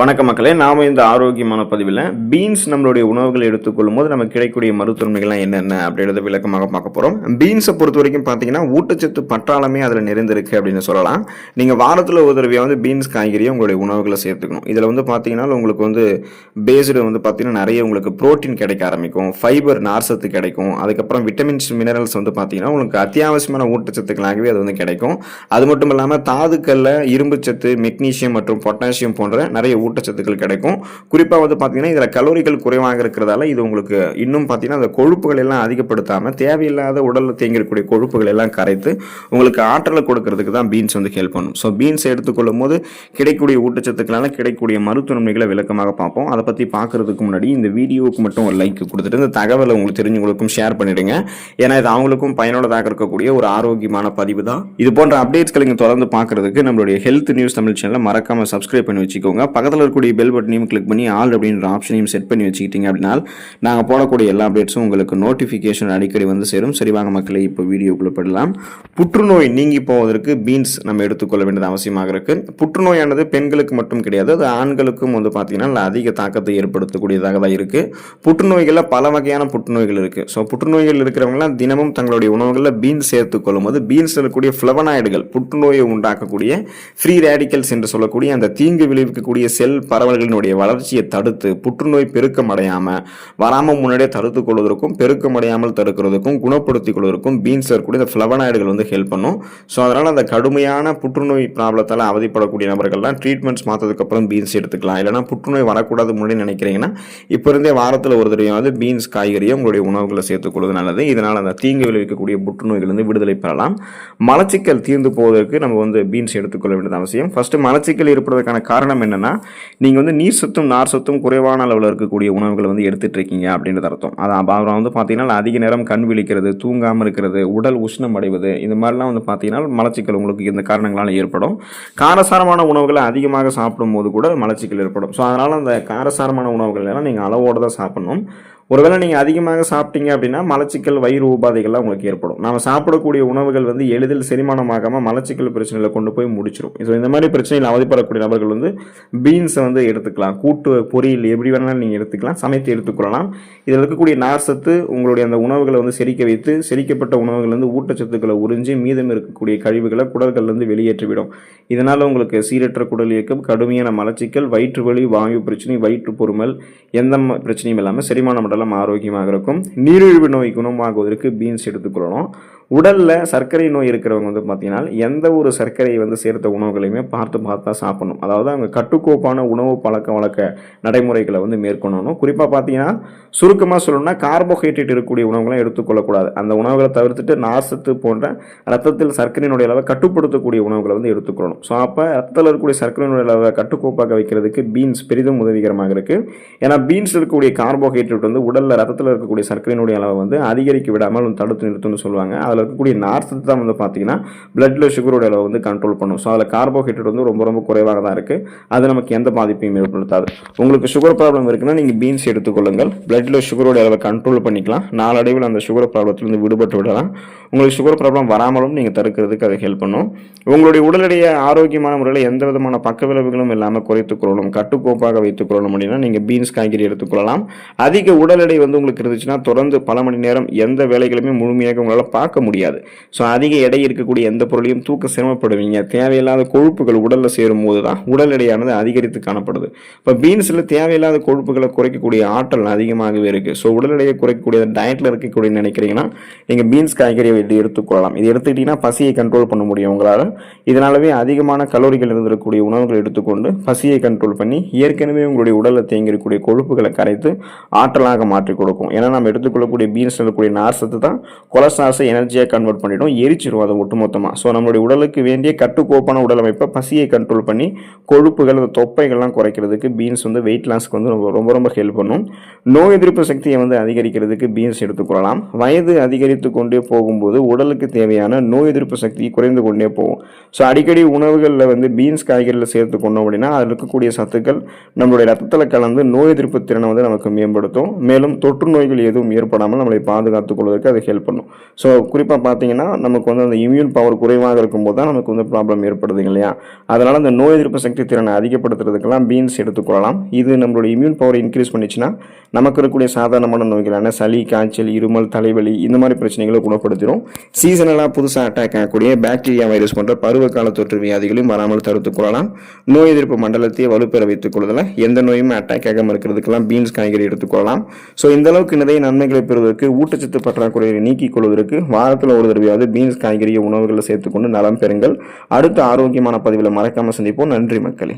வணக்க மக்களே நாம இந்த ஆரோக்கியமான பதிவில் பீன்ஸ் நம்மளுடைய உணவுகளை எடுத்துக்கொள்ளும் போது நமக்கு கிடைக்கக்கூடிய மருத்துவமைகள்லாம் என்னென்ன அப்படின்றத விளக்கமாக பார்க்க போகிறோம் பீன்ஸை பொறுத்த வரைக்கும் பார்த்தீங்கன்னா ஊட்டச்சத்து பற்றாலமே அதில் நிறைந்திருக்கு அப்படின்னு சொல்லலாம். நீங்கள் வாரத்தில் ஒரு தடவையாக வந்து பீன்ஸ் காய்கறியை உங்களுடைய உணவுகளை சேர்த்துக்கணும். இதில் வந்து பார்த்தீங்கன்னா உங்களுக்கு வந்து பேஸ்டு வந்து பார்த்தீங்கன்னா நிறைய உங்களுக்கு புரோட்டீன் கிடைக்க ஆரம்பிக்கும் ஃபைபர் நார்சத்து கிடைக்கும். அதுக்கப்புறம் விட்டமின்ஸ் மினரல்ஸ் வந்து பார்த்தீங்கன்னா உங்களுக்கு அத்தியாவசியமான ஊட்டச்சத்துக்களாகவே அது வந்து கிடைக்கும். அது மட்டும் இல்லாமல் தாதுக்கல்ல இரும்புச்சத்து மெக்னீஷியம் மற்றும் பொட்டாசியம் போன்ற நிறைய ஊட்டச்சத்துக்கள் கிடைக்கும். குறிப்பாக வந்து பார்த்தீங்கன்னா இதில் கலோரிகள் குறைவாக இருக்கிறதால இது உங்களுக்கு இன்னும் பார்த்தீங்கன்னா அந்த கொழுப்புகள் எல்லாம் அதிகப்படுத்தாமல் தேவையில்லாத உடலில் தேங்கிருக்கக்கூடிய கொழுப்புகள் எல்லாம் கரைத்து உங்களுக்கு ஆற்றலை கொடுக்கறதுக்கு தான் பீன்ஸ் வந்து ஹெல்ப் பண்ணும். ஸோ பீன்ஸ் எடுத்துக்கொள்ளும் போது கிடைக்கக்கூடிய ஊட்டச்சத்துக்களால் கிடைக்கக்கூடிய மருத்துவ நன்மைகளை விளக்கமாக பார்ப்போம். அதை பற்றி பார்க்குறதுக்கு முன்னாடி இந்த வீடியோவுக்கு மட்டும் ஒரு லைக் கொடுத்துட்டு இந்த தகவலை உங்களுக்கு தெரிஞ்சவங்களுக்கும் ஷேர் பண்ணிடுங்க. ஏன்னா இது அவங்களுக்கும் பயனுள்ளதாக இருக்கக்கூடிய ஒரு ஆரோக்கியமான பதிவு தான். இது போன்ற அப்டேட்ஸ்களை நீங்கள் தொடர்ந்து பார்க்குறதுக்கு நம்மளுடைய ஹெல்த் நியூஸ் தமிழ் சேனலை மறக்காம சப்ஸ்கிரைப் பண்ணி வச்சுக்கோங்க. பக்கத்தில் இருக்கக்கூடிய பெல் பட்டனையும் கிளிக் பண்ணி ஆல் அப்படின்ற ஆப்ஷனையும் செட் பண்ணி வச்சுக்கிட்டீங்க அப்படின்னா நாங்கள் போடக்கூடிய எல்லா அப்டேட்ஸும் உங்களுக்கு நோட்டிஃபிகேஷன் அடிக்கடி வந்து சேரும். சரி வாங்க மக்களை இப்போ வீடியோக்குள்ளே படலாம் புற்றுநோய் நீங்கி போவதற்கு பீன்ஸ் நம்ம எடுத்துக்கொள்ள வேண்டியது அவசியமாக இருக்கு. புற்றுநோயானது பெண்களுக்கு மட்டும் கிடையாது அது ஆண்களுக்கும் வந்து பார்த்தீங்கன்னா அதிக தாக்கத்தை ஏற்படுத்தக்கூடியதாக தான் இருக்கு. புற்றுநோய்களில் பல வகையான புற்றுநோய்கள் இருக்கு. ஸோ புற்றுநோய்கள் இருக்கிறவங்களாம் தினமும் தங்களுடைய உணவுகளில் பீன்ஸ் சேர்த்து கொள்ளும்போது பீன்ஸ் இருக்கக்கூடிய ஃப்ளவனாய்டுகள் புற்றுநோயை உண்டாக்கக்கூடிய ஃப்ரீ ரேடிக்கல்ஸ் என்று சொல்லக்கூடிய அந்த தீங்கு விளைவிக்கக்கூடிய செல் பரவல்களினுடைய வளர்ச்சியை தடுத்து புற்றுநோய் பெருக்கம் அடையாமல் வராமல் முன்னாடியே தடுத்து கொள்வதற்கும் பெருக்கம் அடையாமல் தடுக்கிறதுக்கும் குணப்படுத்திக் கொள்வதற்கும் பீன்ஸ் இருக்கக்கூடிய இந்த ஃப்ளவனாய்டுகள் வந்து ஹெல்ப் பண்ணும். ஸோ அதனால் அந்த கடுமையான புற்றுநோய் ப்ராப்ளத்தால் அவதிப்படக்கூடிய நபர்கள்லாம் ட்ரீட்மெண்ட்ஸ் மாற்றதுக்கப்புறம் பீன்ஸ் எடுத்துக்கலாம். இல்லைனா புற்றுநோய் வரக்கூடாது முன்னாடி நினைக்கிறீங்கன்னா இப்போ இருந்தே வாரத்தில் ஒரு தடவையாவது பீன்ஸ் காய்கறியை உங்களுடைய உணவுகளை சேர்த்துக்கொள்வது நல்லது. இதனால் அந்த தீங்கு விளைவிக்கக்கூடிய புற்றுநோய்களிலிருந்து விடுதலை பெறலாம். மலச்சிக்கல் தீர்ந்து போவதற்கு நம்ம வந்து பீன்ஸ் எடுத்துக்கொள்ள வேண்டியது அவசியம். ஃபஸ்ட்டு மலச்சிக்கல் இருப்பதற்கான காரணம் என்னென்னா நீங்கள் வந்து நீர் சத்தும் நார் சத்தும் குறைவான அளவில் இருக்கக்கூடிய உணவுகளை வந்து எடுத்துகிட்டு இருக்கீங்க அப்படின்றது அர்த்தம். அதான் அப்புறம் வந்து பார்த்தீங்கன்னா அதிக நேரம் கண் விழிக்கிறது தூங்காமல் இருக்கிறது உடல் உஷ்ணம் அடைவது இந்த மாதிரிலாம் வந்து பார்த்தீங்கன்னா மலச்சிக்கல் உங்களுக்கு இந்த காரணங்களால் ஏற்படும். காரசாரமான உணவுகளை அதிகமாக சாப்பிடும்போது கூட மலச்சிக்கல் ஏற்படும். ஸோ அதனால் அந்த காரசாரமான உணவுகள் எல்லாம் நீங்கள் அளவோடு தான் சாப்பிடணும். ஒருவேளை நீங்கள் அதிகமாக சாப்பிட்டீங்க அப்படின்னா மலச்சிக்கல் வயிறு உபாதைகள்லாம் உங்களுக்கு ஏற்படும். நாம் சாப்பிடக்கூடிய உணவுகள் வந்து எளிதில் செரிமானமாகாமல் மலச்சிக்கல் பிரச்சனையில் கொண்டு போய் முடிச்சிடும் ஸோ இந்த மாதிரி பிரச்சனையில் அவதிப்படக்கூடிய நபர்கள் வந்து பீன்ஸை வந்து எடுத்துக்கலாம். கூட்டு பொரியல் எப்படி வேணாலும் நீங்கள் எடுத்துக்கலாம். சமைத்து எடுத்துக்கொள்ளலாம் இதில் இருக்கக்கூடிய நார் சத்து உங்களுடைய அந்த உணவுகளை வந்து செரிக்க வைத்து செரிக்கப்பட்ட உணவுகள் வந்து ஊட்டச்சத்துக்களை உறிஞ்சி மீதம் இருக்கக்கூடிய கழிவுகளை குடல்கள்லேருந்து வெளியேற்றிவிடும். இதனால் உங்களுக்கு சீரற்ற குடல் இயக்கம் கடுமையான மலச்சிக்கல் வயிற்று வலி வாயு பிரச்சனை வயிற்று பொறுமல் எந்த பிரச்சனையும் இல்லாமல் செரிமானம் மண்டலம் ஆரோக்கியமாக இருக்கும். நீரிழிவு நோய் குணமாகுவதற்கு பீன்ஸ் எடுத்துக்கொள்ளணும் உடலில் சர்க்கரை நோய் இருக்கிறவங்க வந்து பார்த்தீங்கன்னா எந்த ஒரு சர்க்கரையை வந்து சேர்த்த உணவுகளையுமே பார்த்து பார்த்து தான் சாப்பிடணும். அதாவது அவங்க கட்டுக்கோப்பான உணவு பழக்க வழக்க நடைமுறைகளை வந்து மேற்கொள்ளணும். குறிப்பாக பார்த்தீங்கன்னா சுருக்கமாக சொல்லணும்னா கார்போஹைட்ரேட் இருக்கக்கூடிய உணவுகளை எடுத்துக்கொள்ளக்கூடாது. அந்த உணவுகளை தவிர்த்துட்டு நாசத்து போன்ற ரத்தத்தில் சர்க்கரையினுடைய அளவை கட்டுப்படுத்தக்கூடிய உணவுகளை வந்து எடுத்துக்கொள்ளணும். ஸோ அப்போ ரத்தத்தில் இருக்கக்கூடிய சர்க்கரையினுடைய அளவை கட்டுக்கோப்பாக வைக்கிறதுக்கு பீன்ஸ் பெரிதும் உதவிகரமாக இருக்குது ஏன்னா பீன்ஸ் இருக்கக்கூடிய கார்போஹைட்ரேட் வந்து உடலில் ரத்தத்தில் இருக்கக்கூடிய சர்க்கரையினுடைய அளவை வந்து அதிகரிக்க விடாமல் வந்து தடுத்து நிறுத்தும்னு சொல்லுவாங்க. அதில் இருக்கக்கூடிய நார்சத்து தான் வந்து பார்த்தீங்கன்னா பிளட்டில் சுகரோட அளவு வந்து கண்ட்ரோல் பண்ணும். ஸோ அதில் கார்போஹைட்ரேட் வந்து ரொம்ப ரொம்ப குறைவாக தான் இருக்குது அது நமக்கு எந்த பாதிப்பையும் ஏற்படுத்தாது. உங்களுக்கு சுகர் ப்ராப்ளம் இருக்குன்னா நீங்கள் பீன்ஸ் எடுத்துக்கொள்ளுங்கள் பிளட்டில் சுகரோட அளவை கண்ட்ரோல் பண்ணிக்கலாம். நாளடைவில் அந்த சுகர் ப்ராப்ளத்திலிருந்து விடுபட்டு விடலாம். உங்களுக்கு சுகர் ப்ராப்ளம் வராமலும் நீங்கள் தடுக்கிறதுக்கு அது ஹெல்ப் பண்ணும். உங்களுடைய உடல் எடையை ஆரோக்கியமான முறையில் எந்த விதமான பக்க விளைவுகளும் இல்லாமல் குறைத்துக்கொள்ளணும் கட்டுக்கோப்பாக வைத்துக்கொள்ளணும் அப்படின்னா நீங்கள் பீன்ஸ் காய்கறி எடுத்துக்கொள்ளலாம் அதிக உடல் எடை வந்து உங்களுக்கு இருந்துச்சுன்னா தொடர்ந்து பல மணி நேரம் எந்த வேலைகளுமே முழுமையாக உங்களால் பார்க்க முடியாது. ஸோ அதிக எடை இருக்கக்கூடிய எந்த பொருளையும் தூக்க சிரமப்படுவீங்க. தேவையில்லாத கொழுப்புகள் உடலில் சேரும் போது தான் உடல் எடையானது அதிகரித்து காணப்படுது. இப்போ பீன்ஸில் தேவையில்லாத கொழுப்புகளை குறைக்கக்கூடிய ஆற்றல் அதிகமாகவே இருக்குது ஸோ உடல் எடையை குறைக்கக்கூடிய டயட்டில் இருக்கக்கூடிய நினைக்கிறீங்கன்னா நீங்கள் பீன்ஸ் காய்கறியை எடுத்துக்கொள்ளலாம். இது எடுத்துக்கிட்டிங்கன்னா பசியை கண்ட்ரோல் பண்ண முடியும் உங்களால். இதனாலவே அதிகமான கலோரிகள் இருந்திருக்கக்கூடிய உணவுகளை எடுத்துக்கொண்டு பசியை கண்ட்ரோல் பண்ணி ஏற்கனவே உங்களுடைய உடலில் தேங்கியிருக்கக்கூடிய கொழுப்புகளை கரைத்து ஆற்றலாக மாற்றி கொடுக்கும். ஏன்னா நம்ம எடுத்துக்கொள்ளக்கூடிய பீன்ஸ் இருக்கக்கூடிய நார்சத்து தான் கொலஸ்ட்ராஸை எனர்ஜியாக கன்வெர்ட் பண்ணிடும். எரிச்சிடும் அதை ஒட்டுமொத்தமாக ஸோ நம்மளுடைய உடலுக்கு வேண்டிய கட்டுக்கோப்பான உடல் அமைப்பை பசியை கண்ட்ரோல் பண்ணி கொழுப்புகள் அந்த தொப்பைகள்லாம் குறைக்கிறதுக்கு பீன்ஸ் வந்து வெயிட் லாஸ்க்கு வந்து ரொம்ப ரொம்ப ரொம்ப ஹெல்ப் பண்ணும். நோய் எதிர்ப்பு சக்தியை வந்து அதிகரிக்கிறதுக்கு பீன்ஸ் எடுத்துக்கொள்ளலாம் வயது அதிகரித்து கொண்டே போகும்போது உடலுக்கு தேவையான நோய் எதிர்ப்பு சக்தி குறைந்து கொண்டே போகும். ஸோ அடிக்கடி உணவுகளில் வந்து பீன்ஸ் காய்கறியில் சேர்த்து கொண்டோம் அப்படின்னா அதில் இருக்கக்கூடிய சத்துக்கள் நம்மளுடைய ரத்தத்தில் கலந்து நோய் எதிர்ப்பு திறனை வந்து நமக்கு மேம்படுத்தும். மேலும் தொற்று நோய்கள் எதுவும் ஏற்படாமல் நம்மளை பாதுகாத்துக் கொள்வதற்கு அது ஹெல்ப் பண்ணும். ஸோ குறிப்பாக குறிப்பாக பார்த்தீங்கன்னா நமக்கு வந்து அந்த இம்யூன் பவர் குறைவாக இருக்கும்போது தான் நமக்கு வந்து ப்ராப்ளம் ஏற்படுது இல்லையா? அதனால் அந்த நோய் எதிர்ப்பு சக்தி திறனை அதிகப்படுத்துறதுக்கெல்லாம் பீன்ஸ் எடுத்துக்கொள்ளலாம் இது நம்மளோட இம்யூன் பவர் இன்க்ரீஸ் பண்ணிச்சுன்னா நமக்கு இருக்கக்கூடிய சாதாரணமான நோய்களான சளி காய்ச்சல் இருமல் தலைவலி இந்த மாதிரி பிரச்சனைகளை குணப்படுத்திடும் சீசனலாக புதுசாக அட்டாக் ஆகக்கூடிய பாக்டீரியா வைரஸ் போன்ற பருவகால தொற்று வியாதிகளையும் வராமல் தடுத்துக் கொள்ளலாம். நோய் எதிர்ப்பு மண்டலத்தை வலுப்பெற வைத்துக் கொள்வதில் எந்த நோயும் அட்டாக் ஆகாமல் இருக்கிறதுக்கெல்லாம் பீன்ஸ் காய்கறி எடுத்துக்கொள்ளலாம் ஸோ இந்த அளவுக்கு நிறைய நன்மைகளை பெறுவதற்கு ஊட்டச்சத்து பற்றாக்குறையை நீக்கிக் கொள்வதற்கு வாரத்தில் ஒரு தடவையாவது பீன்ஸ் காய்கறியை உணவுகளை சேர்த்துக்கொண்டு நலம் பெறுங்கள். அடுத்த ஆரோக்கியமான பதிவில் மறக்காமல் சந்திப்போம். நன்றி மக்களே.